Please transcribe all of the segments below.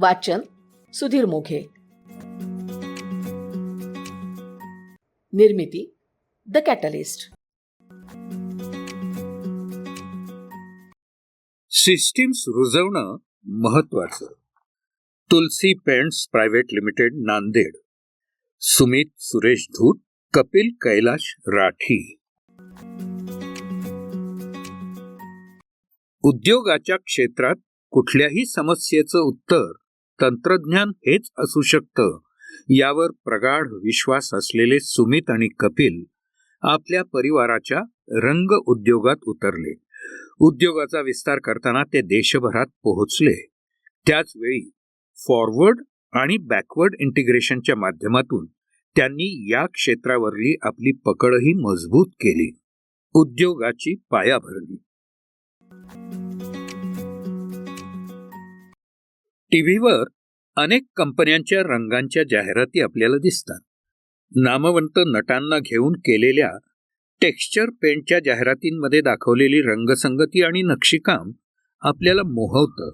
वाचन सुधीर मोघे. निर्मिती the catalyst. Systems रुजवणं महत्वाचं Tulsi paints private limited Nanded. Sumit Suresh Dhoot Kapil Kailash Rathi. उद्योगाच्या क्षेत्रात कुठल्याही समस्येचं उत्तर तंत्रज्ञान हेच असू शकतं. यावर प्रगाढ विश्वास असलेले सुमित आणि कपिल आपल्या परिवाराच्या रंग उद्योगात उतरले. उद्योगाचा विस्तार करताना ते देशभरात पोहोचले. त्याचवेळी फॉरवर्ड आणि बॅकवर्ड इंटिग्रेशनच्या माध्यमातून त्यांनी या क्षेत्रावरली आपली पकडही मजबूत केली. उद्योगाची पायाभरणी टीव्हीवर अनेक कंपन्यांच्या रंगांच्या जाहिराती आपल्याला दिसतात. नामवंत नटांना घेऊन केलेल्या टेक्स्चर पेंटच्या जाहिरातींमध्ये दाखवलेली रंगसंगती आणि नक्षीकाम आपल्याला मोहवतं.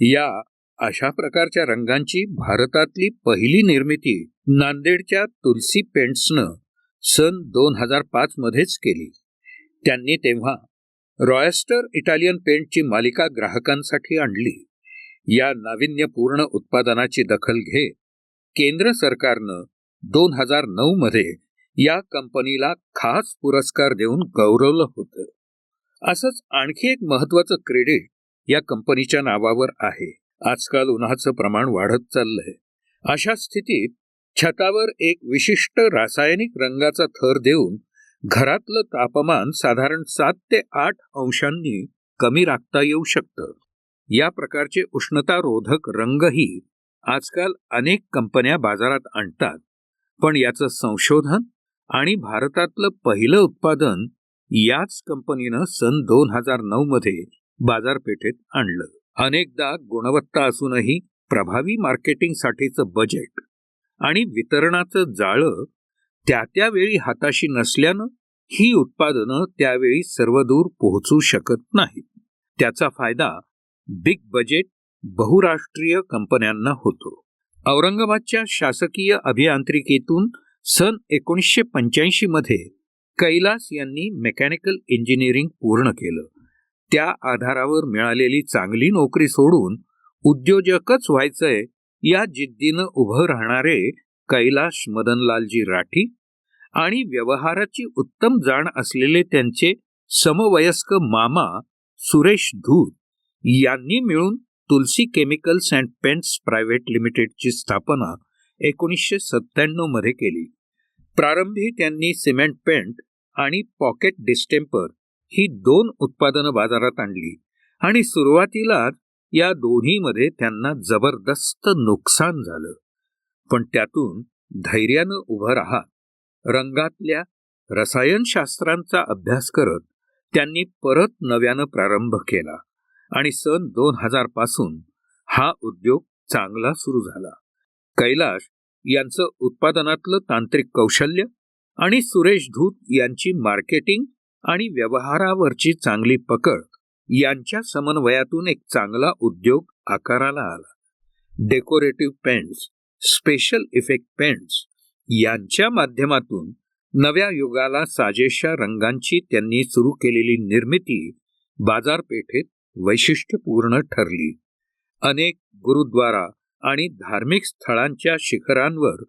या अशा प्रकारच्या रंगांची भारतातली पहिली निर्मिती नांदेडच्या तुलसी पेंट्सनं सन दोन हजार पाच मध्येच केली. त्यांनी तेव्हा रॉयस्टर इटालियन पेंटची मालिका ग्राहकांसाठी आणली. या नाविन्यपूर्ण उत्पादनाची दखल घेत केंद्र सरकारनं दोन हजार नऊ मध्ये या कंपनीला खास पुरस्कार देऊन गौरवलं होतं. असंच आणखी एक महत्वाचं क्रेडिट या कंपनीच्या नावावर आहे. आजकाल उन्हाचं प्रमाण वाढत चाललंय. अशा स्थितीत छतावर एक विशिष्ट रासायनिक रंगाचा थर देऊन घरातलं तापमान साधारण सात ते आठ अंशांनी कमी राखता येऊ शकतं. या प्रकारचे उष्णतारोधक रंगही आजकाल अनेक कंपन्या बाजारात आणतात. पण याचं संशोधन आणि भारतातलं पहिलं उत्पादन याच कंपनीनं सन दोन हजार नऊ मध्ये बाजारपेठेत आणलं. अनेकदा गुणवत्ता असूनही प्रभावी मार्केटिंगसाठीचं बजेट आणि वितरणाचं जाळं त्या त्यावेळी हाताशी नसल्यानं ही उत्पादनं त्यावेळी सर्वदूर पोहोचू शकत नाहीत. त्याचा फायदा बिग बजेट बहुराष्ट्रीय कंपन्यांना होतो. औरंगाबादच्या शासकीय अभियांत्रिकीतून सन एकोणीसशे पंच्याऐंशी मध्ये कैलास यांनी मेकॅनिकल इंजिनिअरिंग पूर्ण केलं. त्या आधारावर मिळालेली चांगली नोकरी सोडून उद्योजकच व्हायचंय या जिद्दीनं उभं राहणारे कैलाश मदनलालजी राठी आणि व्यवहाराची उत्तम जाण असलेले त्यांचे समवयस्क मामा सुरेश धूत यांनी मिळून Tulsi chemicals and paints private लिमिटेडची स्थापना एकोणीसशे सत्त्याण्णवमध्ये केली. प्रारंभी त्यांनी सिमेंट पेंट आणि पॉकेट डिस्टेम्पर ही दोन उत्पादनं बाजारात आणली आणि सुरुवातीला या दोन्हीमध्ये त्यांना जबरदस्त नुकसान झालं. पण त्यातून धैर्यानं उभं राहत रंगातल्या रसायनशास्त्रांचा अभ्यास करत त्यांनी परत नव्यानं प्रारंभ केला. आणि सन दोन हजारपासून हा उद्योग चांगला सुरू झाला. कैलाश यांचं उत्पादनातलं तांत्रिक कौशल्य आणि सुरेश धूत यांची मार्केटिंग आणि व्यवहारावरची चांगली पकड यांच्या समन्वयातून एक चांगला उद्योग आकाराला आला. Decorative paints special effect paints यांच्या माध्यमातून नव्या युगाला साजेशा रंगांची त्यांनी सुरू केलेली निर्मिती बाजारपेठेत वैशिष्ट्यपूर्ण ठरली. अनेक गुरुद्वारा आणि धार्मिक स्थळांच्या शिखरांवर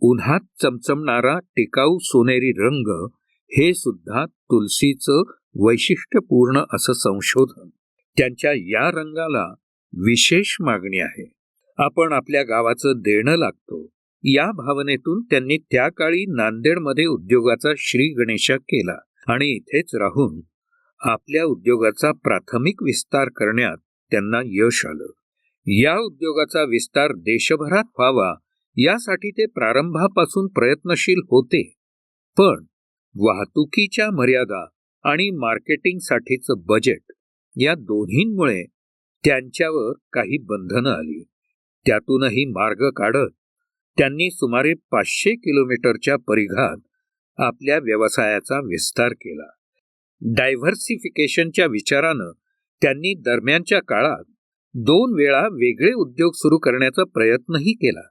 उन्हात चमचमणारा टिकाऊ सोनेरी रंग हे सुद्धा तुलसीचं वैशिष्ट्यपूर्ण असं संशोधन. त्यांच्या या रंगाला विशेष मागणी आहे. आपण आपल्या गावाचं देणं लागतो. या भावनेतून त्यांनी त्या काळी नांदेडमध्ये उद्योगाचा श्री गणेशा केला आणि इथेच राहून आपल्या उद्योगाचा प्राथमिक विस्तार करण्यात त्यांना यश आलं. या उद्योगाचा विस्तार देशभरात व्हावा यासाठी ते प्रारंभापासून प्रयत्नशील होते. पण वाहतुकीच्या मर्यादा आणि मार्केटिंगसाठीचं बजेट या दोन्हींमुळे त्यांच्यावर काही बंधनं आली. त्यातूनही मार्ग काढत त्यांनी सुमारे पाचशे किलोमीटरच्या परिघात आपल्या व्यवसायाचा विस्तार केला. डायव्हर्सिफिकेशनच्या विचारानं त्यांनी दरम्यानच्या काळात दोन वेळा वेगळे उद्योग सुरू करण्याचा प्रयत्नही केला.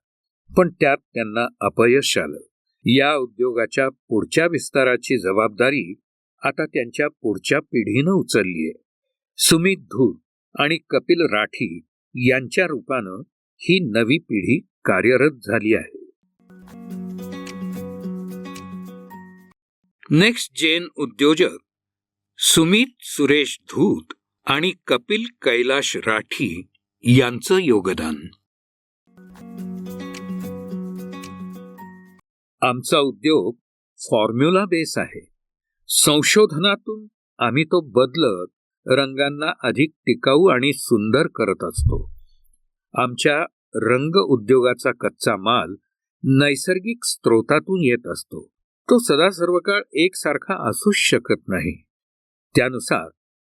पण त्यात त्यांना अपयश आलं. या उद्योगाच्या पुढच्या विस्ताराची जबाबदारी आता त्यांच्या पुढच्या पिढीनं उचलली आहे. सुमित धूर आणि कपिल राठी यांच्या रूपानं ही नवी पिढी कार्यरत झाली आहे. नेक्स्ट जेन उद्योजक सुमित सुरेश धूत आणि कपिल कैलाश राठी यांचं योगदान. आमचा उद्योग फॉर्म्युला बेस आहे. संशोधनातून आम्ही तो बदलत रंगांना अधिक टिकाऊ आणि सुंदर करत असतो. आमच्या रंग उद्योगाचा कच्चा माल नैसर्गिक स्रोतातून येत असतो. तो सदा सर्व काळ एकसारखा असूच शकत नाही. त्यानुसार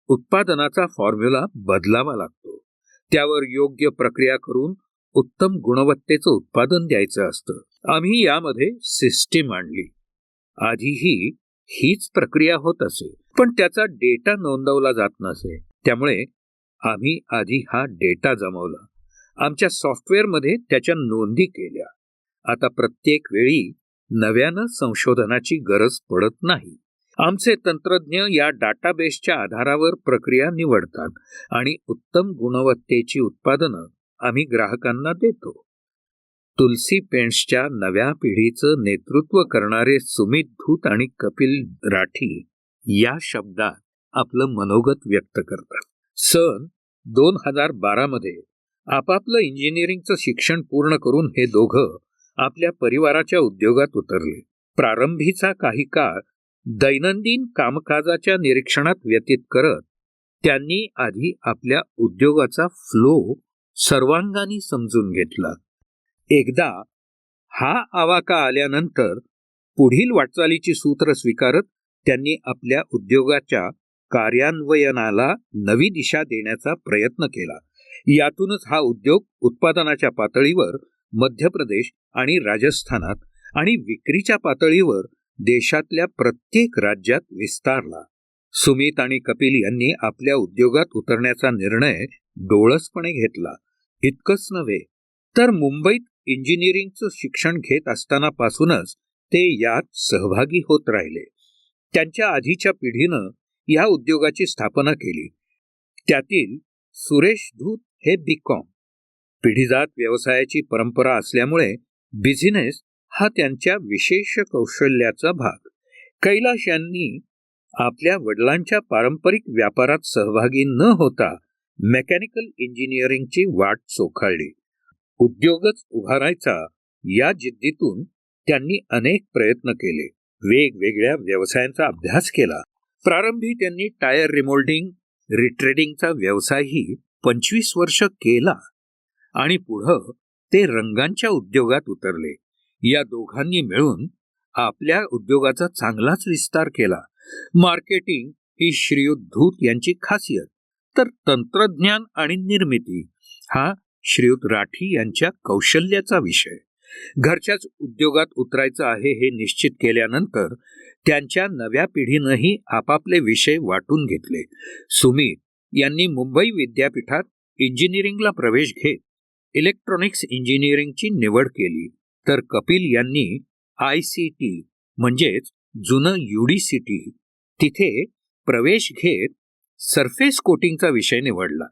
उत्पादनाचा फॉर्म्युला बदलावा लागतो. त्यावर योग्य प्रक्रिया करून उत्तम गुणवत्तेचं उत्पादन द्यायचं असतं. आम्ही यामध्ये सिस्टीम आणली. आधीही हीच प्रक्रिया होत असे पण त्याचा डेटा नोंदवला जात नसे. त्यामुळे आम्ही आधी हा डेटा जमवला. आमच्या सॉफ्टवेअरमध्ये त्याच्या नोंदी केल्या. आता प्रत्येक वेळी नव्यानं संशोधनाची गरज पडत नाही. आमचे तंत्रज्ञ या डाटाबेसच्या आधारावर प्रक्रिया निवडतात आणि उत्तम गुणवत्तेची उत्पादनं आम्ही ग्राहकांना देतो. तुलसी पेंट्सच्या नव्या पिढीचं नेतृत्व करणारे सुमित धूत आणि कपिल राठी या शब्दात आपलं मनोगत व्यक्त करतात. सन दोन हजार बारामध्ये आपापलं इंजिनिअरिंगचं शिक्षण पूर्ण करून हे दोघं आपल्या परिवाराच्या उद्योगात उतरले. प्रारंभीचा काही काळ दैनंदिन कामकाजाच्या निरीक्षणात व्यतीत करत त्यांनी आधी आपल्या उद्योगाचा फ्लो सर्वांगाने समजून घेतला. एकदा हा आवाका आल्यानंतर पुढील वाटचालीची सूत्र स्वीकारत त्यांनी आपल्या उद्योगाच्या कार्यान्वयनाला नवी दिशा देण्याचा प्रयत्न केला. यातूनच हा उद्योग उत्पादनाच्या पातळीवर मध्य प्रदेश आणि राजस्थानात आणि विक्रीच्या पातळीवर देशातल्या प्रत्येक राज्यात विस्तारला. सुमित आणि कपिल यांनी आपल्या उद्योगात उतरण्याचा निर्णय डोळसपणे घेतला. इतकंच नव्हे तर मुंबईत इंजिनिअरिंगचं शिक्षण घेत असतानापासूनच ते यात सहभागी होत राहिले. त्यांच्या आधीच्या पिढीनं या उद्योगाची स्थापना केली. त्यातील सुरेश धूत हे बी कॉम पिढीजात व्यवसायाची परंपरा असल्यामुळे बिझनेस हा त्यांच्या विशेष कौशल्याचा भाग. कैलाश यांनी आपल्या वडिलांच्या पारंपरिक व्यापारात सहभागी न होता मेकॅनिकल इंजिनिअरिंगची वाट चोखाळली उद्योगच उभारायचा या जिद्दीतून त्यांनी अनेक प्रयत्न केले. वेगवेगळ्या व्यवसायांचा अभ्यास केला. प्रारंभी त्यांनी टायर रिमोल्डिंग रिट्रेडिंगचा व्यवसायही पंचवीस वर्ष केला आणि पुढं ते रंगांच्या उद्योगात उतरले. या दोघांनी मिळून आपल्या उद्योगाचा चांगलाच विस्तार केला. मार्केटिंग ही श्रीयुत धूत यांची खासियत तर तंत्रज्ञान आणि निर्मिती हा श्रीयुत राठी यांच्या कौशल्याचा विषय. घरच्याच उद्योगात उतरायचं आहे हे निश्चित केल्यानंतर त्यांच्या नव्या पिढीनंही आपापले विषय वाटून घेतले. सुमित यांनी मुंबई विद्यापीठात इंजिनिअरिंगला प्रवेश घेत इलेक्ट्रॉनिक्स इंजिनिअरिंगची निवड केली. तर कपिल यांनी आय सी टी म्हणजेच जुनं युडीसीटी तिथे प्रवेश घेत सरफेस कोटिंगचा विषय निवडला.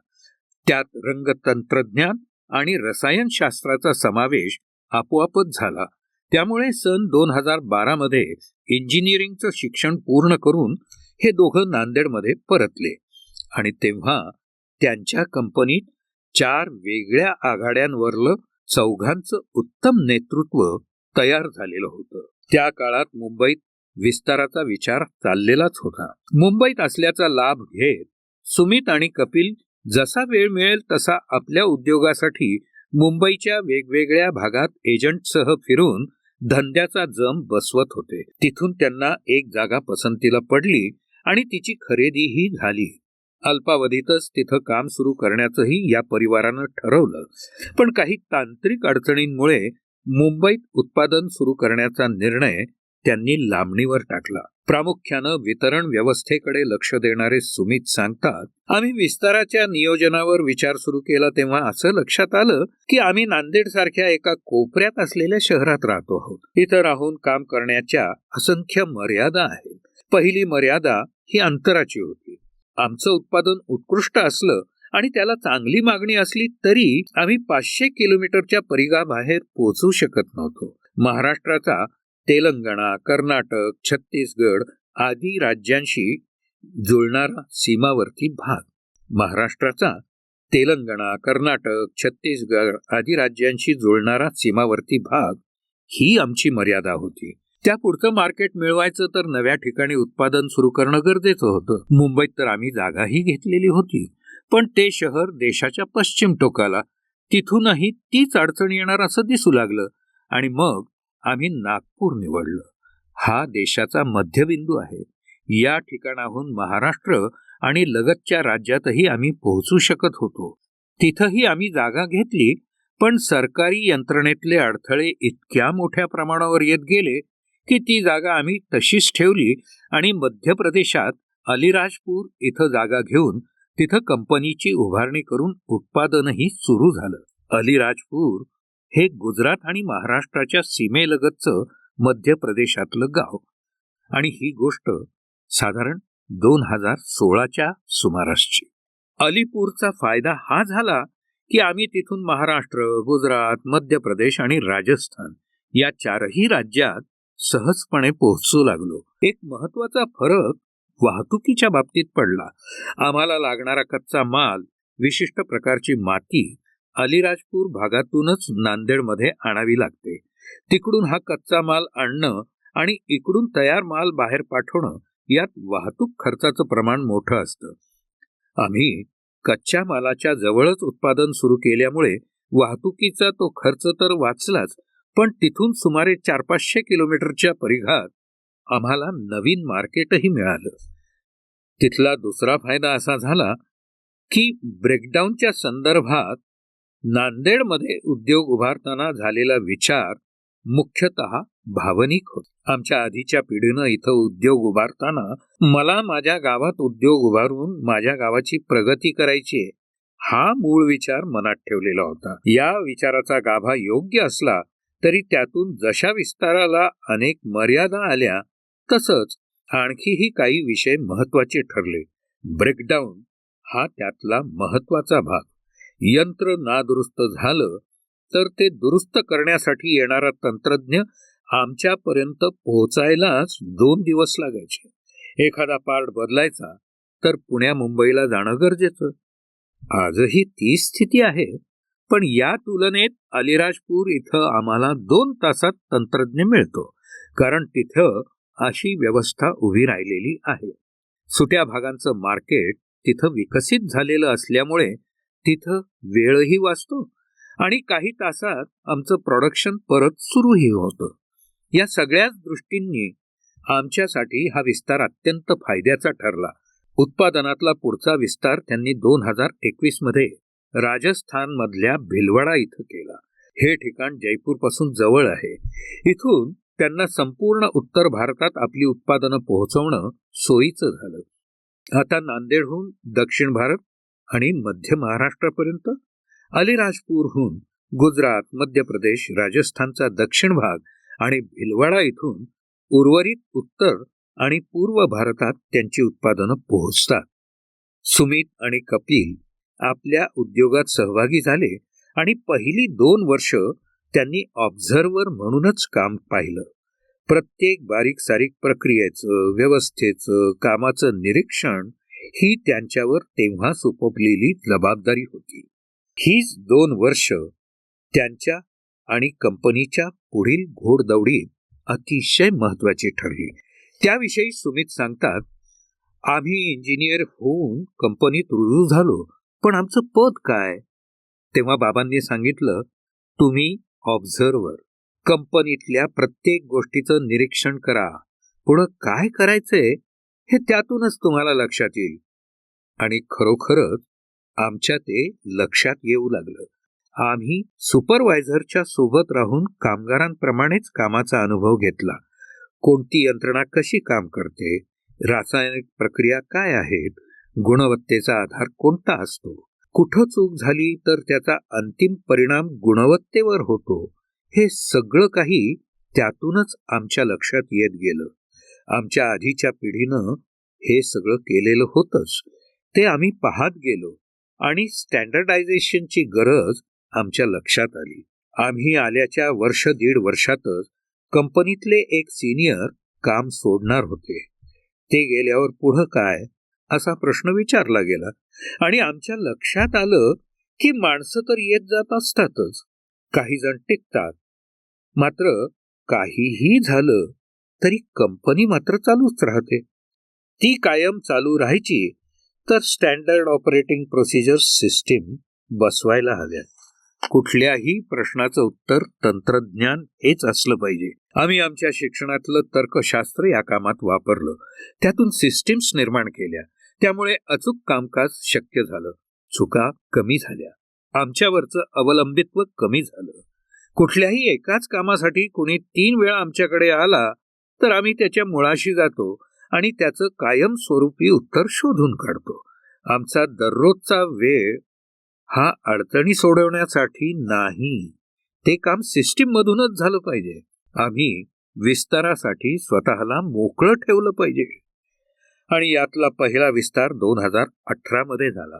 त्यात रंगतंत्रज्ञान आणि रसायनशास्त्राचा समावेश आपोआपच झाला. त्यामुळे सन दोन हजार बारामध्ये इंजिनिअरिंगचं शिक्षण पूर्ण करून हे दोघं नांदेडमध्ये परतले. आणि तेव्हा त्यांच्या कंपनीत चार वेगळ्या आघाड्यांवरलं चौघांचं उत्तम नेतृत्व तयार झालेलं होतं. त्या काळात मुंबईत विस्ताराचा विचार चाललेलाच होता. मुंबईत असल्याचा लाभ घेत सुमित आणि कपिल जसा वेळ मिळेल तसा आपल्या उद्योगासाठी मुंबईच्या वेगवेगळ्या भागात एजंटसह फिरून धंद्याचा जम बसवत होते. तिथून त्यांना एक जागा पसंतीला पडली आणि तिची खरेदीही झाली. अल्पावधीतच तिथं काम सुरू करण्याचंही या परिवारानं ठरवलं. पण काही तांत्रिक अडचणींमुळे मुंबईत उत्पादन सुरू करण्याचा निर्णय त्यांनी लांबणीवर टाकला. प्रामुख्यानं वितरण व्यवस्थेकडे लक्ष देणारे सुमित सांगतात आम्ही विस्ताराच्या नियोजनावर विचार सुरू केला तेव्हा असं लक्षात आलं की आम्ही नांदेड सारख्या एका कोपऱ्यात असलेल्या शहरात राहतो आहोत. इथं राहून काम करण्याच्या असंख्य मर्यादा आहेत. पहिली मर्यादा ही अंतराची होती. आमचं उत्पादन उत्कृष्ट असलं आणि त्याला चांगली मागणी असली तरी आम्ही पाचशे किलोमीटरच्या परिघाबाहेर पोहोचू शकत नव्हतो. महाराष्ट्राचा तेलंगणा कर्नाटक छत्तीसगड आदी राज्यांशी जुळणारा सीमावर्ती भाग. महाराष्ट्राचा तेलंगणा कर्नाटक छत्तीसगड आदी राज्यांशी जुळणारा सीमावर्ती भाग ही आमची मर्यादा होती. त्या पुढचं मार्केट मिळवायचं तर नव्या ठिकाणी उत्पादन सुरू करणं गरजेचं होतं. मुंबईत तर आम्ही जागाही घेतलेली होती. पण ते शहर देशाच्या पश्चिम टोकाला तिथूनही तीच अडचण येणार असं दिसू लागलं. आणि मग आम्ही नागपूर निवडलं. हा देशाचा मध्यबिंदू आहे. या ठिकाणाहून महाराष्ट्र आणि लगतच्या राज्यातही आम्ही पोहोचू शकत होतो. तिथंही आम्ही जागा घेतली पण सरकारी यंत्रणेतले अडथळे इतक्या मोठ्या प्रमाणावर येत गेले की ती जागा आम्ही तशीच ठेवली आणि मध्य प्रदेशात अलिराजपूर इथं जागा घेऊन तिथं कंपनीची उभारणी करून उत्पादनही सुरू झालं. अलिराजपूर हे गुजरात आणि महाराष्ट्राच्या सीमेलगतचं मध्य प्रदेशातलं गाव. आणि ही गोष्ट साधारण दोन हजार सोळाच्या सुमारासची. अलीपूरचा फायदा हा झाला की आम्ही तिथून महाराष्ट्र गुजरात मध्य प्रदेश आणि राजस्थान या चारही राज्यात सहजपणे पोहोचू लागलो. एक महत्त्वाचा फरक वाहतुकीच्या बाबतीत पडला. आम्हाला लागणारा कच्चा माल विशिष्ट प्रकारची माती अलिराजपूर भागातूनच नांदेडमध्ये आणावी लागते. तिकडून हा कच्चा माल आणणं आणि इकडून तयार माल बाहेर पाठवणं यात वाहतूक खर्चाचं प्रमाण मोठं असतं. आम्ही कच्च्या मालाच्या जवळच उत्पादन सुरू केल्यामुळे वाहतुकीचा तो खर्च तर वाचलाच पण तिथून सुमारे चार पाचशे किलोमीटरच्या परिघात आम्हाला नवीन मार्केटही मिळालं. तिथला दुसरा फायदा असा झाला की ब्रेकडाऊनच्या संदर्भात नांदेडमध्ये उद्योग उभारताना झालेला विचार मुख्यतः भावनिक होता. आमच्या आधीच्या पिढीनं इथं उद्योग उभारताना मला माझ्या गावात उद्योग उभारून माझ्या गावाची प्रगती करायची आहे हा मूळ विचार मनात ठेवलेला होता. या विचाराचा गाभा योग्य असला तरी त्यातून जशा विस्ताराला अनेक मर्यादा आल्या तसंच आणखीही काही विषय महत्त्वाचे ठरले. ब्रेकडाऊन हा त्यातला महत्त्वाचा भाग. यंत्र नादुरुस्त झालं तर ते दुरुस्त करण्यासाठी येणारा तंत्रज्ञ आमच्यापर्यंत पोहोचायलाच दोन दिवस लागायचे. एखादा पार्ट बदलायचा तर पुण्या मुंबईला जाणं गरजेचं. आजही ती स्थिती आहे. पण या तुलनेत अलिराजपूर इथं आम्हाला दोन तासात तंत्रज्ञ मिळतो कारण तिथं अशी व्यवस्था उभी राहिलेली आहे. सुट्या भागांचं मार्केट तिथं विकसित झालेलं असल्यामुळे तिथं वेळही वाचतो आणि काही तासात आमचं प्रोडक्शन परत सुरूही होतं. या सगळ्याच दृष्टींनी आमच्यासाठी हा विस्तार अत्यंत फायद्याचा ठरला. उत्पादनातला पुढचा विस्तार त्यांनी दोन हजार एकवीसमध्ये राजस्थानमधल्या भिलवाडा इथं केला. हे ठिकाण जयपूरपासून जवळ आहे. इथून त्यांना संपूर्ण उत्तर भारतात आपली उत्पादनं पोहोचवणं सोयीचं झालं. आता नांदेडहून दक्षिण भारत आणि मध्य महाराष्ट्रापर्यंत अलिराजपूरहून गुजरात मध्य प्रदेश राजस्थानचा दक्षिण भाग आणि भिलवाडा इथून उर्वरित उत्तर आणि पूर्व भारतात त्यांची उत्पादनं पोहोचतात. सुमित आणि कपिल आपल्या उद्योगात सहभागी झाले आणि पहिली दोन वर्ष त्यांनी ऑब्झर्वर म्हणूनच काम पाहिलं. प्रत्येक बारीक सारीक प्रक्रियेचं व्यवस्थेचं कामाचं निरीक्षण ही त्यांच्यावर तेव्हा सोपवलेली जबाबदारी होती. हीच दोन वर्ष त्यांच्या आणि कंपनीच्या पुढील घोडदौडीत अतिशय महत्वाची ठरली. त्याविषयी सुमित सांगतात आम्ही इंजिनियर होऊन कंपनीत रुजू झालो. पण आमचं पद काय? तेव्हा बाबांनी सांगितलं तुम्ही ऑब्झर्वर कंपनीतल्या प्रत्येक गोष्टीचं निरीक्षण करा. पुढं काय करायचंय हे त्यातूनच तुम्हाला लक्षात येईल. आणि खरोखरच आमच्या ते लक्षात येऊ लागलं. आम्ही सुपरवायझरच्या सोबत राहून कामगारांप्रमाणेच कामाचा अनुभव घेतला. कोणती यंत्रणा कशी काम करते? रासायनिक प्रक्रिया काय आहेत? गुणवत्तेचा आधार कोणता असतो? कुठं चूक झाली तर त्याचा अंतिम परिणाम गुणवत्तेवर होतो? हे सगळं काही त्यातूनच आमच्या लक्षात येत गेलं. आमच्या आधीच्या पिढीनं हे सगळं केलेलं होतंच. ते आम्ही पाहत गेलो आणि स्टँडर्डायझेशनची गरज आमच्या लक्षात आली. आम्ही आल्याच्या वर्ष दीड वर्षातच कंपनीतले एक सिनियर काम सोडणार होते. ते गेल्यावर पुढं काय? असा प्रश्न विचारला गेला. आणि आमच्या लक्षात आलं की माणसं तर येत जात असतातच. काही जण टिकतात. मात्र काहीही झालं तरी कंपनी मात्र चालूच राहते. ती कायम चालू राहायची तर स्टँडर्ड ऑपरेटिंग प्रोसिजर सिस्टीम बसवायला हव्या कुठल्याही प्रश्नाचं उत्तर तंत्रज्ञान हेच असलं पाहिजे. आम्ही आमच्या शिक्षणातलं तर्कशास्त्र या कामात वापरलं. त्यातून सिस्टीम्स निर्माण केल्या. त्यामुळे अचूक कामकाज शक्य झालं. चुका कमी झाल्या. आमच्यावरचं अवलंबित्व कमी झालं. कुठल्याही एकाच कामासाठी कोणी तीन वेळा आमच्याकडे आला तर आम्ही त्याच्या मुळाशी जातो आणि त्याचं कायमस्वरूपी उत्तर शोधून काढतो. आमचा दररोजचा वेळ हा अडचणी सोडवण्यासाठी नाही. ते काम सिस्टीम मधूनच झालं पाहिजे. आम्ही विस्तारासाठी स्वतःला मोकळं ठेवलं पाहिजे. आणि यातला पहिला विस्तार दोन हजार अठरा मध्ये झाला.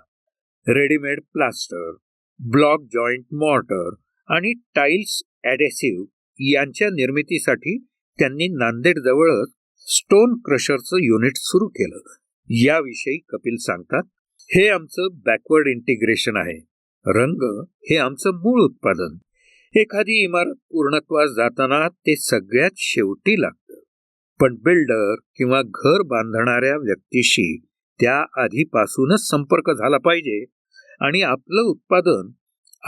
Readymade plaster block joint mortar आणि टाईल्स ॲडेसिव्ह यांच्या निर्मितीसाठी त्यांनी नांदेडजवळच स्टोन क्रशरचं युनिट सुरू केलं. याविषयी कपिल सांगतात हे आमचं बॅकवर्ड इंटिग्रेशन आहे. रंग हे आमचं मूळ उत्पादन. एखादी इमारत पूर्णत्वास जाताना ते सगळ्यात शेवटी लागतं. पण बिल्डर किंवा घर बांधणाऱ्या व्यक्तीशी त्या आधीपासूनच संपर्क झाला पाहिजे आणि आपलं उत्पादन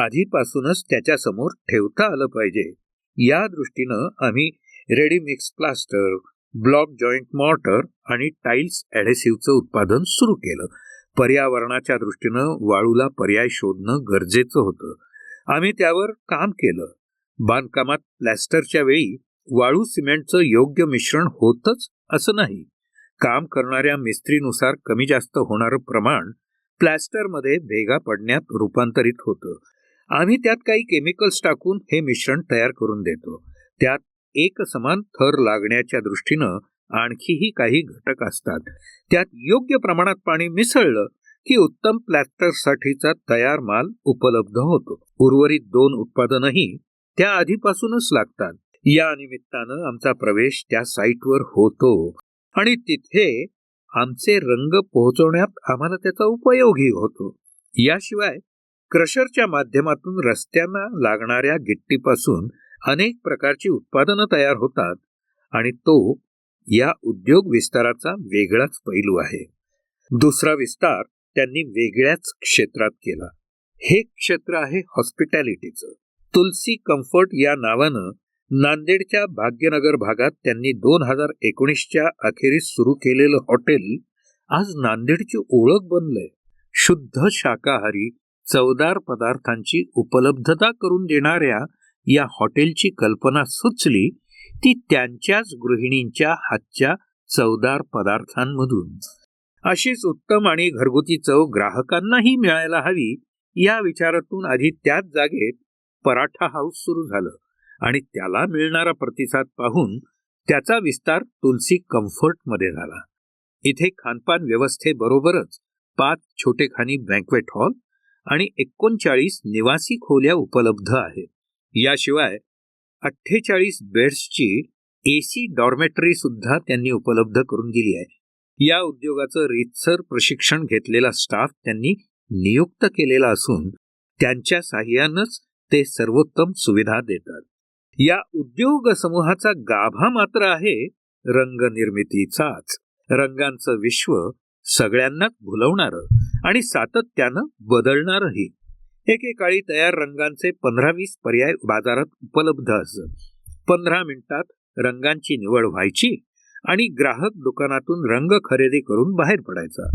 आधीपासूनच त्याच्यासमोर ठेवता आलं पाहिजे. या दृष्टीनं आम्ही ready mix plaster block joint mortar आणि टाईल्स ॲडेसिव्हचं उत्पादन सुरू केलं. पर्यावरणाच्या दृष्टीनं वाळूला पर्याय शोधणं गरजेचं होतं. आम्ही त्यावर काम केलं. बांधकामात प्लॅस्टरच्या वेळी वाळू सिमेंटचं योग्य मिश्रण होतच असं नाही. काम करणाऱ्या मिस्त्रीनुसार कमी जास्त होणारं प्रमाण प्लॅस्टरमध्ये भेगा पडण्यात रूपांतरित होतं. आम्ही त्यात काही केमिकल्स टाकून हे मिश्रण तयार करून देतो. त्यात एक समान थर लागण्याच्या दृष्टीनं आणखीही काही घटक असतात. त्यात योग्य प्रमाणात पाणी मिसळलं की उत्तम प्लॅस्टरसाठीचा तयार माल उपलब्ध होतो. उर्वरित दोन उत्पादनही त्या आधीपासूनच लागतात. या निमित्तानं आमचा प्रवेश त्या साईटवर होतो. आणि तिथे आमचे रंग पोहोचवण्यात आम्हाला त्याचा उपयोगही होतो. याशिवाय क्रशरच्या माध्यमातून रस्त्यांना लागणाऱ्या गिट्टीपासून अनेक प्रकारची उत्पादनं तयार होतात आणि तो या उद्योग विस्ताराचा वेगळाच पैलू आहे. दुसरा विस्तार त्यांनी वेगळ्याच क्षेत्रात केला. हे क्षेत्र आहे हॉस्पिटॅलिटीचं. तुलसी कम्फर्ट या नावानं नांदेडच्या भाग्यनगर भागात त्यांनी दोन हजार एकोणीसच्या अखेरीस सुरू केलेलं हॉटेल आज नांदेडची ओळख बनलंय. शुद्ध शाकाहारी चवदार पदार्थांची उपलब्धता करून देणाऱ्या या हॉटेलची कल्पना सुचली ती त्यांच्याच गृहिणींच्या हातच्या चवदार पदार्थांमधून. अशीच उत्तम आणि घरगुती चव ग्राहकांनाही मिळायला हवी या विचारातून आधी त्याच जागेत पराठा हाऊस सुरू झालं. आणि त्याला मिळणारा प्रतिसाद पाहून त्याचा विस्तार तुलसी कम्फर्टमध्ये झाला. इथे खानपान व्यवस्थेबरोबरच पाच छोटेखानी बँकवेट हॉल आणि एकोणचाळीस निवासी खोल्या उपलब्ध आहेत. याशिवाय अठ्ठेचाळीस बेड्सची एसी डॉर्मेटरी सुद्धा त्यांनी उपलब्ध करून दिली आहे. या उद्योगाचं रीतसर प्रशिक्षण घेतलेला स्टाफ त्यांनी नियुक्त केलेला असून त्यांच्या साह्यानंच ते सर्वोत्तम सुविधा देतात. या उद्योग समूहाचा गाभा मात्र आहे रंगनिर्मितीचाच. रंगांचं विश्व सगळ्यांनाच भुलवणारं आणि सातत्यानं बदलणारही. एकेकाळी तयार रंगांचे पंधरा वीस पर्याय बाजारात उपलब्ध असत पंधरा मिनिटात रंगांची निवड व्हायची आणि ग्राहक दुकानातून रंग खरेदी करून बाहेर पडायचा.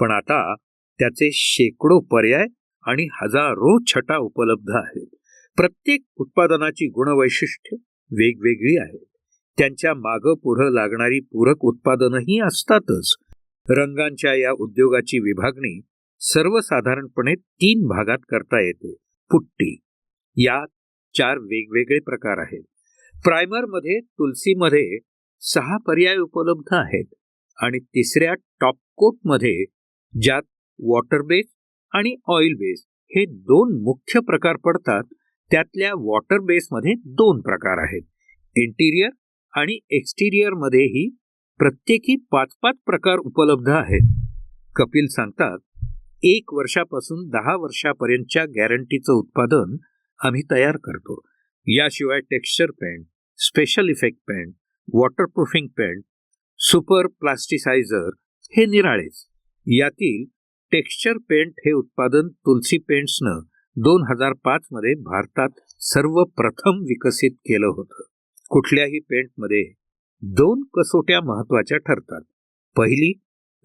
पण आता त्याचे शेकडो पर्याय आणि हजारो छटा उपलब्ध आहेत. प्रत्येक उत्पादनाची गुणवैशिष्ट्य वेगवेगळी आहेत. त्यांच्या मागं पुढं लागणारी पूरक उत्पादनही असतातच. रंगांच्या या उद्योगाची विभागणी सर्वसाधारणपणे तीन भागात करता येते. पुट्टी. यात चार वेगवेगळे प्रकार आहेत. प्रायमरमध्ये तुलसीमध्ये सहा पर्याय उपलब्ध आहेत आणि तिसऱ्या टॉपकोटमध्ये ज्यात वॉटर बेस आणि ऑइल बेस हे दोन मुख्य प्रकार पडतात त्यातल्या वॉटर बेसमध्ये दोन प्रकार आहेत. इंटिरियर आणि एक्सटिरियरमध्येही प्रत्येकी पाच पाच प्रकार उपलब्ध आहेत. कपिल सांगतात एक वर्षापासून दहा वर्षापर्यंतच्या गॅरंटीचं उत्पादन आम्ही तयार करतो. याशिवाय texture paint special effect paint waterproofing paint super plasticiser हे निराळेच. यातील टेक्स्चर पेंट हे उत्पादन तुलसी पेंट्सनं दोन हजार पाच मध्ये भारतात सर्वप्रथम विकसित केलं होतं. कुठल्याही पेंटमध्ये दोन कसोट्या महत्त्वाच्या ठरतात. पहिली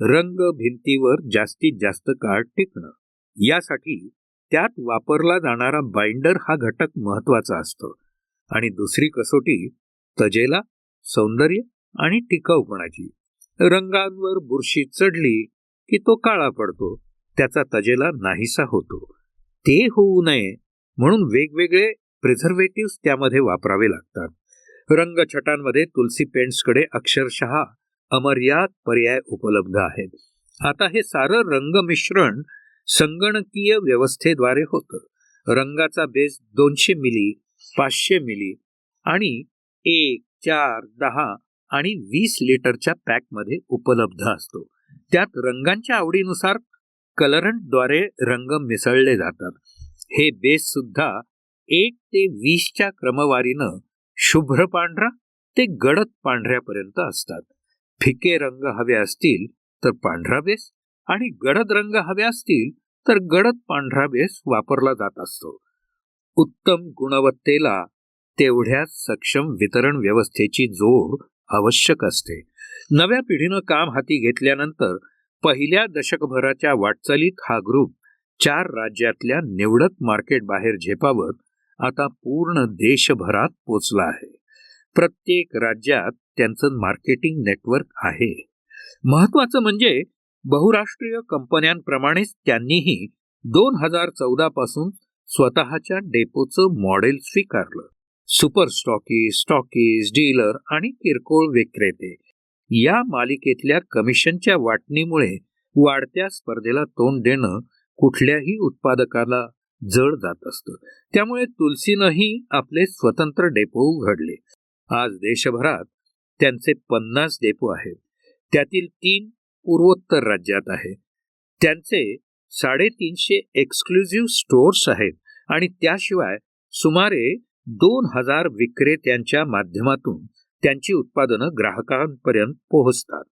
रंग भिंतीवर जास्तीत जास्त काळ टिकणं. यासाठी त्यात वापरला जाणारा बाइंडर हा घटक महत्त्वाचा असतो. आणि दुसरी कसोटी तजेला सौंदर्य आणि टिकाऊपणाची. रंगांवर बुरशी चढली की तो काळा पडतो. त्याचा तजेला नाहीसा होतो. ते होऊ नये म्हणून वेगवेगळे प्रिझर्वेटिव्ह त्यामध्ये वापरावे लागतात. रंगछटांमध्ये तुलसी पेंट्सकडे अक्षरशः अमर्याद पर्याय उपलब्ध आहेत. आता हे सारं रंगमिश्रण संगणकीय व्यवस्थेद्वारे होतं. रंगाचा बेस दोनशे मिली पाचशे मिली आणि एक चार दहा आणि वीस लिटरच्या पॅकमध्ये उपलब्ध असतो. त्यात रंगांच्या आवडीनुसार कलरंटद्वारे रंग मिसळले जातात. हे बेस सुद्धा एक ते वीसच्या क्रमवारीनं शुभ्र पांढरा ते गडद पांढऱ्यापर्यंत असतात. फिके रंग हवे असतील तर पांढरा बेस आणि गडद रंग हवे असतील तर गडद पांढरा बेस वापरला जात असतो. उत्तम गुणवत्तेला तेवढ्याच सक्षम वितरण व्यवस्थेची जोड आवश्यक असते. नव्या पिढीनं काम हाती घेतल्यानंतर पहिल्या दशकभराच्या वाटचालीत हा ग्रुप चार राज्यातल्या निवडक मार्केट बाहेर झेपावत आता पूर्ण देशभरात पोचला आहे. प्रत्येक राज्यात त्यांचं मार्केटिंग नेटवर्क आहे. महत्वाचं म्हणजे बहुराष्ट्रीय कंपन्यांप्रमाणेच त्यांनीही दोन हजार चौदा पासून स्वतःच्या डेपोचं मॉडेल स्वीकारलं. सुपर स्टॉकीज स्टॉकीज डीलर आणि किरकोळ विक्रेते या मालिकेतल्या कमिशनच्या वाटणीमुळे वाढत्या स्पर्धेला तोंड देणं कुठल्याही उत्पादकाला जड जात असतं. त्यामुळे तुलसीनंही आपले स्वतंत्र डेपो उघडले. आज देशभरात त्यांचे पन्नास डेपो आहेत. त्यातील तीन पूर्वोत्तर राज्यात आहे त्यांचे साडेतीनशे एक्सक्लुझिव्ह स्टोअर्स आहेत आणि त्याशिवाय सुमारे दोन हजार विक्रेत्यांच्या माध्यमातून त्यांची उत्पादनं ग्राहकांपर्यंत पोहोचतात.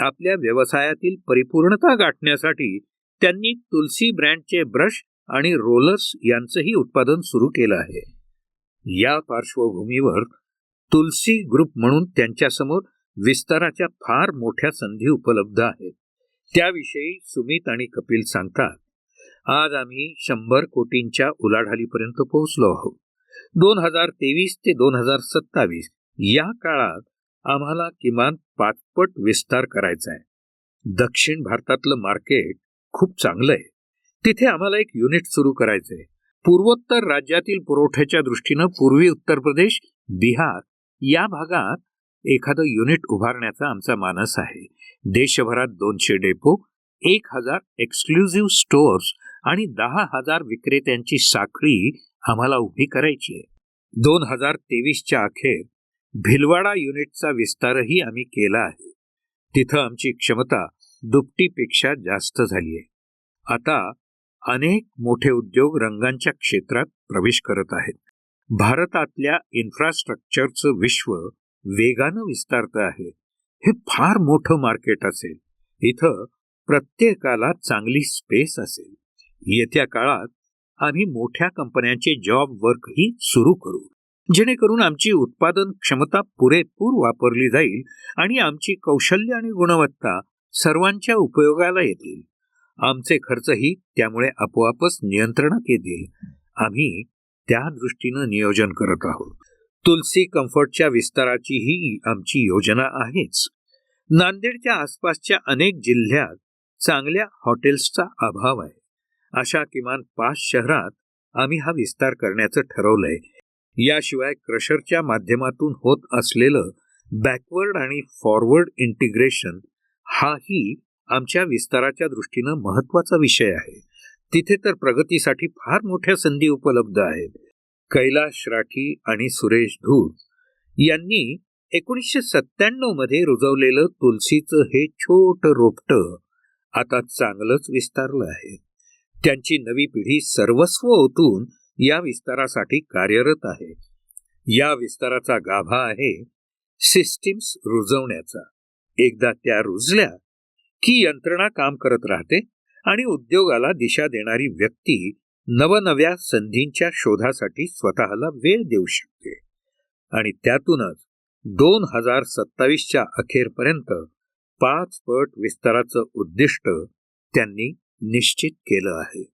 आपल्या व्यवसायातील परिपूर्णता गाठण्यासाठी त्यांनी तुलसी ब्रँडचे ब्रश आणि रोलर्स यांचंही उत्पादन सुरू केलं आहे. या पार्श्वभूमीवर तुलसी ग्रुप म्हणून त्यांच्यासमोर विस्ताराच्या फार मोठ्या संधी उपलब्ध आहेत. त्याविषयी सुमित आणि कपिल सांगतात आज आम्ही शंभर कोटींच्या उलाढालीपर्यंत पोहोचलो आहोत. दोन हजार तेवीस ते दोन हजार सत्तावीस या काळात आम्हाला किमान पाचपट विस्तार करायचा आहे. दक्षिण भारतातलं मार्केट खूप चांगलं आहे. तिथे आम्हाला एक युनिट सुरू करायचं आहे. पूर्वोत्तर राज्यातील पुरवठ्याच्या दृष्टीनं पूर्वी उत्तर प्रदेश बिहार या भागात एखादं युनिट उभारण्याचा आमचा मानस आहे. देशभरात दोनशे डेपो एक हजार एक्सक्लुझिव्ह स्टोअर्स आणि दहा हजार विक्रेत्यांची साखळी आम्हाला उभी करायची आहे. दोन हजार तेवीसच्या अखेर भिलवाडा युनिटचा विस्तारही आम्ही केला आहे. तिथं आमची क्षमता दुपटीपेक्षा जास्त झाली आहे. आता अनेक मोठे उद्योग रंगांच्या क्षेत्रात प्रवेश करत आहेत. भारतातल्या इन्फ्रास्ट्रक्चरचं विश्व वेगानं विस्तारतं आहे. हे फार मोठं मार्केट असेल. इथं प्रत्येकाला चांगली स्पेस असेल. येत्या काळात आम्ही मोठ्या कंपन्यांचे जॉब वर्कही सुरू करू. जेणेकरून आमची उत्पादन क्षमता पुरेपूर वापरली जाईल आणि आमची कौशल्य आणि गुणवत्ता सर्वांच्या उपयोगाला येतील. आमचे खर्चही त्यामुळे आपोआपच नियंत्रणात येतील. आम्ही त्या दृष्टीनं नियोजन करत आहोत. तुलसी कम्फर्टच्या विस्ताराचीही आमची योजना आहेच. नांदेडच्या आसपासच्या अनेक जिल्ह्यात चांगल्या हॉटेल्सचा अभाव आहे. अशा किमान पाच शहरात आम्ही हा विस्तार करण्याचं ठरवलंय. याशिवाय क्रशरच्या माध्यमातून होत असलेलं बॅकवर्ड आणि फॉरवर्ड इंटिग्रेशन हाही आमच्या विस्ताराच्या दृष्टीनं महत्त्वाचा विषय आहे. तिथे तर प्रगतीसाठी फार मोठ्या संधी उपलब्ध आहेत. कैलाश राठी आणि सुरेश धूर यांनी एकोणीसशे सत्त्याण्णवमध्ये रुजवलेलं तुलसीचं हे छोट रोपट आता चांगलंच विस्तारलं आहे. त्यांची नवी पिढी सर्वस्व ओतून या विस्तारासाठी कार्यरत आहे. या विस्ताराचा गाभा आहे सिस्टीम्स रुजवण्याचा. एकदा त्या रुजल्या की यंत्रणा काम करत राहते आणि उद्योगाला दिशा देणारी व्यक्ती नवनव्या संधींच्या शोधासाठी स्वतःला वेळ देऊ शकते. आणि त्यातूनच दोन हजार सत्तावीसच्या अखेरपर्यंत पाच पट विस्ताराचं उद्दिष्ट त्यांनी निश्चित केलं आहे.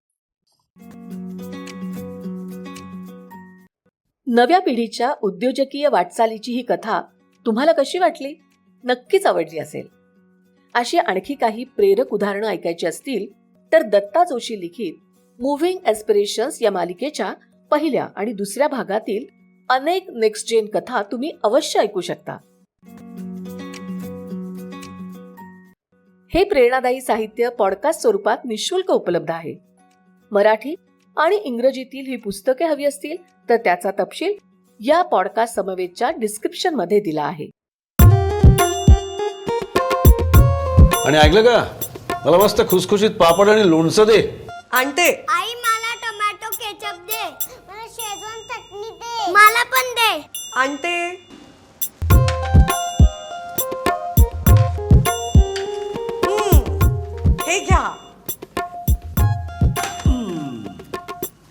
नव्या पिढीच्या उद्योजकीय वाटचालीची ही कथा तुम्हाला कशी वाटली? नक्कीच आवडली असेल. अशी आणखी काही प्रेरक उदाहरणं ऐकायची असतील तर दत्ता जोशी लिखित मुव्हिंग एस्पिरेशन्स या मालिकेच्या पहिल्या आणि दुसऱ्या भागातील अनेक नेक्स्ट जेन कथा तुम्ही अवश्य ऐकू शकता. हे प्रेरणादायी साहित्य पॉडकास्ट स्वरूपात निशुल्क उपलब्ध आहे. मराठी आणि इंग्रजीतील ही पुस्तके हवी असतील तर त्याचा तपशील या पॉडकास्ट समवेतच्या डिस्क्रिप्शनमध्ये दिला आहे. आणि ऐकलं का? मला मस्त खुसखुशीत पापड आणि लोणचं दे. आणते. आई मला टोमॅटो केचप दे. मला शेजवान चटणी दे. मला पण दे. आणते.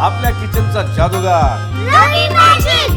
आपल्या किचनचा जादूगार. मॅजिक